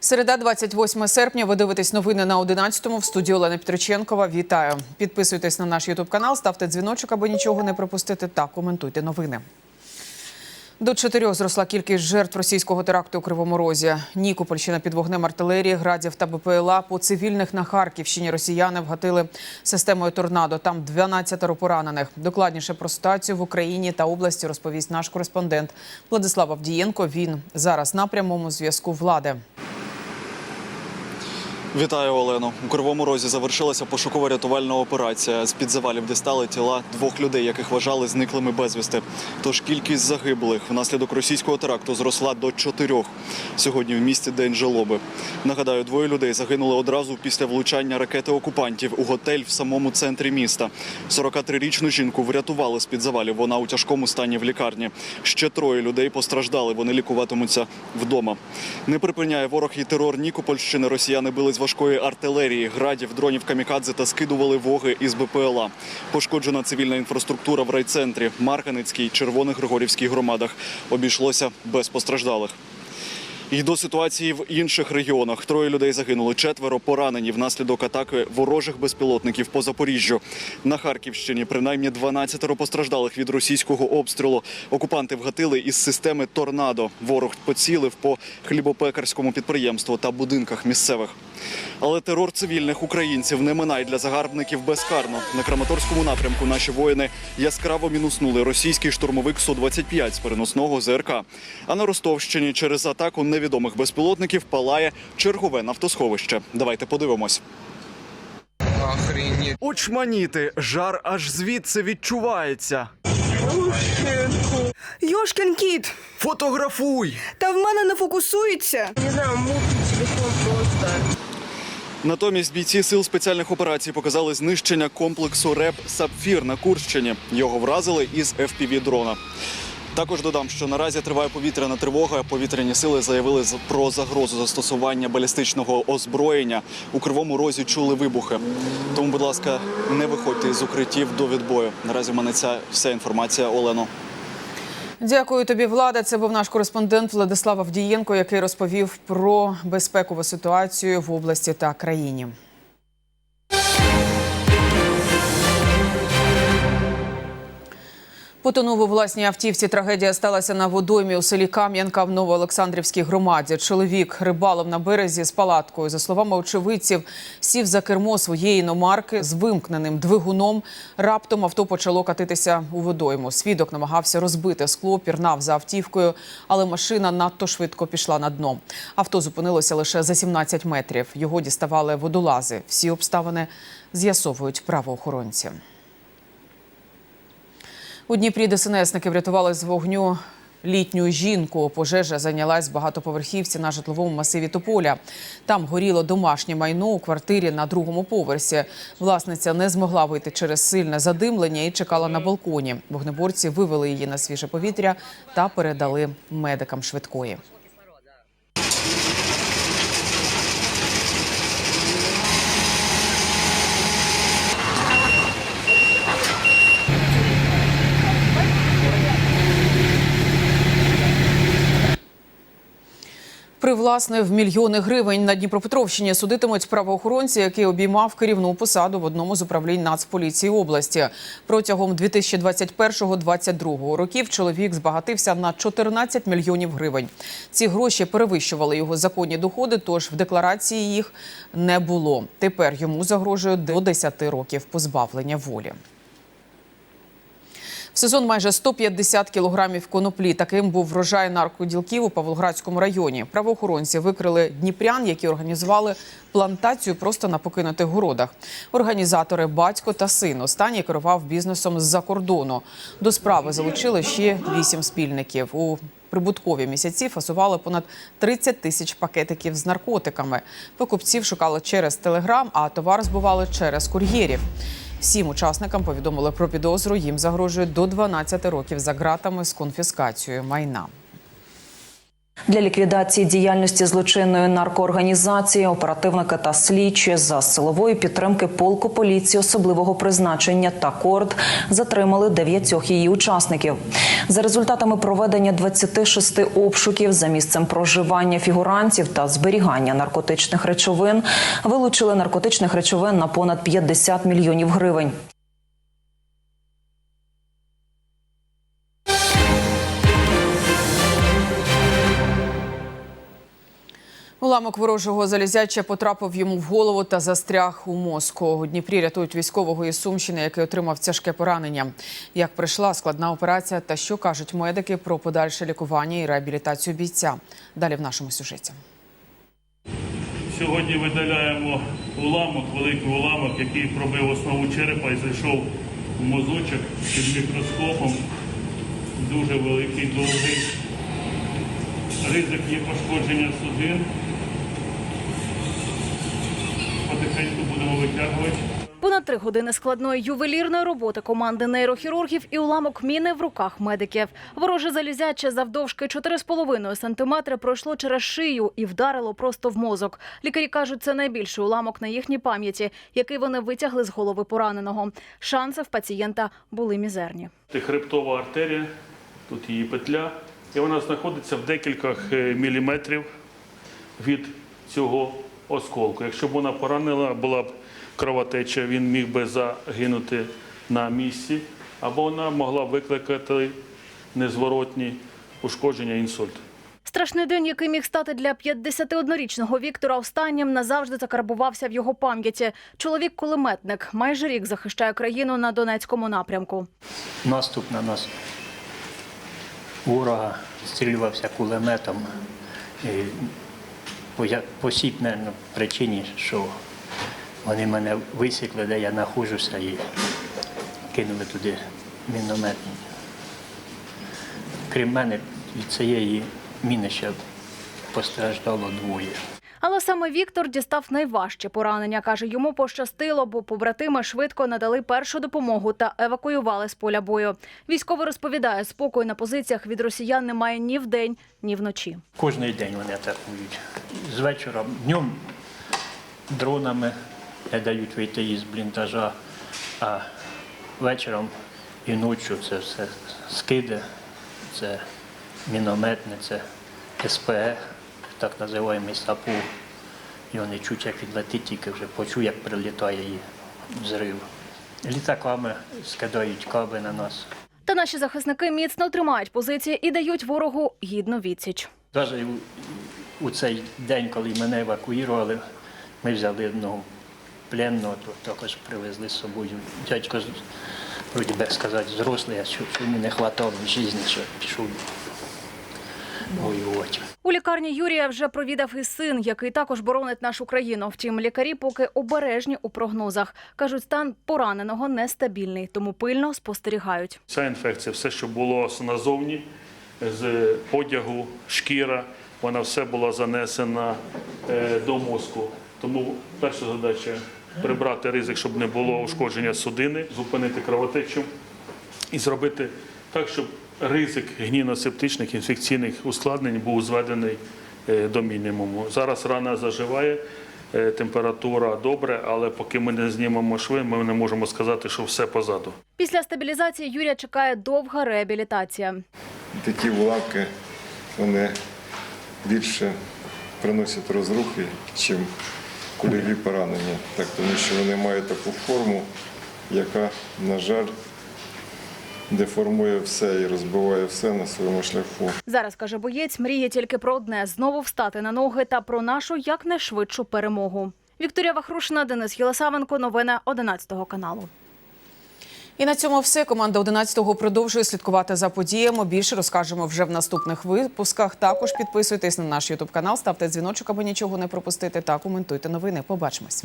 Середа, 28 серпня. Ви дивитесь новини на 11-му в студії Олена Петриченкова. Вітаю. Підписуйтесь на наш Ютуб канал, ставте дзвіночок, аби нічого не пропустити. Та коментуйте новини. До чотирьох зросла кількість жертв російського теракту у Кривому Розі. Нікопольщина під вогнем артилерії, градів та БПЛА. По цивільних на Харківщині росіяни вгатили системою торнадо. Там 12 поранених. Докладніше про ситуацію в Україні та області розповість наш кореспондент Владислав Авдієнко. Він зараз на прямому зв'язку влади. Вітаю, Олено. У Кривому Розі завершилася пошуково-рятувальна операція. З під завалів дістали тіла двох людей, яких вважали зниклими безвісти. Тож кількість загиблих внаслідок російського теракту зросла до чотирьох. Сьогодні в місті день жалоби. Нагадаю, двоє людей загинули одразу після влучання ракети окупантів у готель в самому центрі міста. 43-річну жінку врятували з під завалів. Вона у тяжкому стані в лікарні. Ще троє людей постраждали. Вони лікуватимуться вдома. Не припиняє ворог і терор Нікопольщини. Росіяни били важкої артилерії, градів, дронів камікадзе та скидували воги із БПЛА. Пошкоджена цивільна інфраструктура в райцентрі, Марганецькій, Червоних-Григорівській громадах. Обійшлося без постраждалих. І до ситуації в інших регіонах троє людей загинули, четверо поранені внаслідок атаки ворожих безпілотників по Запоріжжю. На Харківщині принаймні 12 постраждалих від російського обстрілу. Окупанти вгатили із системи торнадо. Ворог поцілив по хлібопекарському підприємству та будинках місцевих. Але терор цивільних українців не минає для загарбників безкарно. На Краматорському напрямку наші воїни яскраво мінуснули російський штурмовик Су-25 з переносного ЗРК. А на Ростовщині через атаку невідомих безпілотників палає чергове нафтосховище. Давайте подивимось. Охренеть. Очманіти, жар аж звідси відчувається. Йошкін кіт! Фотографуй! Та в мене не фокусується. Не знаю, мутный телефон просто. Натомість бійці сил спеціальних операцій показали знищення комплексу РЕП Сапфір на Курщині. Його вразили із fpv дрона. Також додам, що наразі триває повітряна тривога. Повітряні сили заявили про загрозу застосування балістичного озброєння. У кривому розі чули вибухи. Тому, будь ласка, не виходьте з укриттів до відбою. Наразі в мене ця вся інформація. Олено. Дякую тобі, влада. Це був наш кореспондент Владислав Авдієнко, який розповів про безпекову ситуацію в області та країні. Потонув у власній автівці. Трагедія сталася на водоймі у селі Кам'янка в Новоолександрівській громаді. Чоловік рибалив на березі з палаткою. За словами очевидців, сів за кермо своєї іномарки з вимкненим двигуном. Раптом авто почало катитися у водойму. Свідок намагався розбити скло, пірнав за автівкою, але машина надто швидко пішла на дно. Авто зупинилося лише за 17 метрів. Його діставали водолази. Всі обставини з'ясовують правоохоронці. У Дніпрі ДСНСники врятували з вогню літню жінку. Пожежа зайнялась багатоповерхівці на житловому масиві Тополя. Там горіло домашнє майно у квартирі на другому поверсі. Власниця не змогла вийти через сильне задимлення і чекала на балконі. Вогнеборці вивели її на свіже повітря та передали медикам швидкої. Привласнив мільйони гривень на Дніпропетровщині судитимуть правоохоронці, який обіймав керівну посаду в одному з управлінь Нацполіції області. Протягом 2021-2022 років чоловік збагатився на 14 мільйонів гривень. Ці гроші перевищували його законні доходи, тож в декларації їх не було. Тепер йому загрожує до 10 років позбавлення волі. Сезон майже 150 кілограмів коноплі. Таким був врожай наркоділків у Павлоградському районі. Правоохоронці викрили дніпрян, які організували плантацію просто на покинутих городах. Організатори батько та син. Останній керував бізнесом з-за кордону. До справи залучили ще вісім спільників. У прибуткові місяці фасували понад 30 тисяч пакетиків з наркотиками. Покупців шукали через телеграм, а товар збували через кур'єрів. Всім учасникам повідомили про підозру. Їм загрожує до 12 років за ґратами з конфіскацією майна. Для ліквідації діяльності злочинної наркоорганізації оперативники та слідчі за силової підтримки полку поліції особливого призначення та корд затримали дев'ятьох її учасників. За результатами проведення 26 обшуків за місцем проживання фігурантів та зберігання наркотичних речовин вилучили наркотичних речовин на понад 50 мільйонів гривень. Уламок ворожого залізяча потрапив йому в голову та застряг у мозку. У Дніпрі рятують військового із Сумщини, який отримав тяжке поранення. Як прийшла складна операція та що кажуть медики про подальше лікування і реабілітацію бійця. Далі в нашому сюжеті. Сьогодні видаляємо уламок, великий уламок, який пробив основу черепа і зайшов в мозочок під мікроскопом. Дуже великий, довгий. Ризик є пошкодження судин. Потихеньку будемо витягувати. Понад три години складної ювелірної роботи команди нейрохірургів і уламок міни в руках медиків. Вороже залізяче завдовжки 4,5 сантиметри пройшло через шию і вдарило просто в мозок. Лікарі кажуть, це найбільший уламок на їхній пам'яті, який вони витягли з голови пораненого. Шанси в пацієнта були мізерні. Це хребтова артерія, тут її петля, і вона знаходиться в декількох е, міліметрів від цього осколку. Якщо б вона поранила, була б кровотеча, він міг би загинути на місці, або вона могла викликати незворотні ушкодження інсульт. Страшний день, який міг стати для 51-річного Віктора останнім, назавжди закарбувався в його пам'яті. Чоловік-кулеметник майже рік захищає країну на Донецькому напрямку. наступ на нас ворога стрілювався кулеметом. І по, сій, мабуть, причині, що вони мене висікли, де я знаходжуся, і кинули туди міномет. Крім мене, від цієї міни ще постраждало двоє. Саме Віктор дістав найважче поранення. Каже, йому пощастило, бо побратими швидко надали першу допомогу та евакуювали з поля бою. Військовий розповідає, спокою на позиціях від росіян немає ні вдень, ні вночі. Кожний день вони атакують. З вечора днем дронами не дають вийти із бліндажа, а вечором і ночі це все скиди, це мінометне, це СПЕ, так називаємо САПУ. І вони чуть, як відлетить, тільки вже почують, як прилітає її взрив. Літаками скидають каби на нас. Та наші захисники міцно тримають позиції і дають ворогу гідну відсіч. Навіть у, цей день, коли мене евакуювали, ми взяли одного пленного, то також привезли з собою. Дядько, вроді би сказати, зрослий, а йому не вистачало в житті, що пішов воювати. У лікарні Юрія вже провідав і син, який також боронить нашу країну. Втім, лікарі поки обережні у прогнозах. Кажуть, стан пораненого нестабільний, тому пильно спостерігають. Ця інфекція, все, що було назовні, з одягу, шкіра, вона все була занесена е, до мозку. Тому перша задача прибрати ризик, щоб не було ушкодження судини, зупинити кровотечу і зробити так, щоб ризик гнійно-септичних інфекційних ускладнень був зведений е, до мінімуму. Зараз рана заживає. е, Температура добре, але поки ми не знімемо шви, ми не можемо сказати, що все позаду. Після стабілізації Юрія чекає довга реабілітація. такі уламки вони більше приносять розрухи, ніж кульові поранення, так, тому що вони мають таку форму, яка, на жаль, деформує все і розбиває все на своєму шляху. Зараз каже боєць, мріє тільки про одне знову встати на ноги та про нашу якнайшвидшу перемогу. Вікторія Вахрушина, Денис Єлисавенко. Новини 11 каналу. І на цьому все. Команда 11-го продовжує слідкувати за подіями. Більше розкажемо вже в наступних випусках. Також підписуйтесь на наш Ютуб канал, ставте дзвіночок, аби нічого не пропустити. Та коментуйте новини. Побачимось.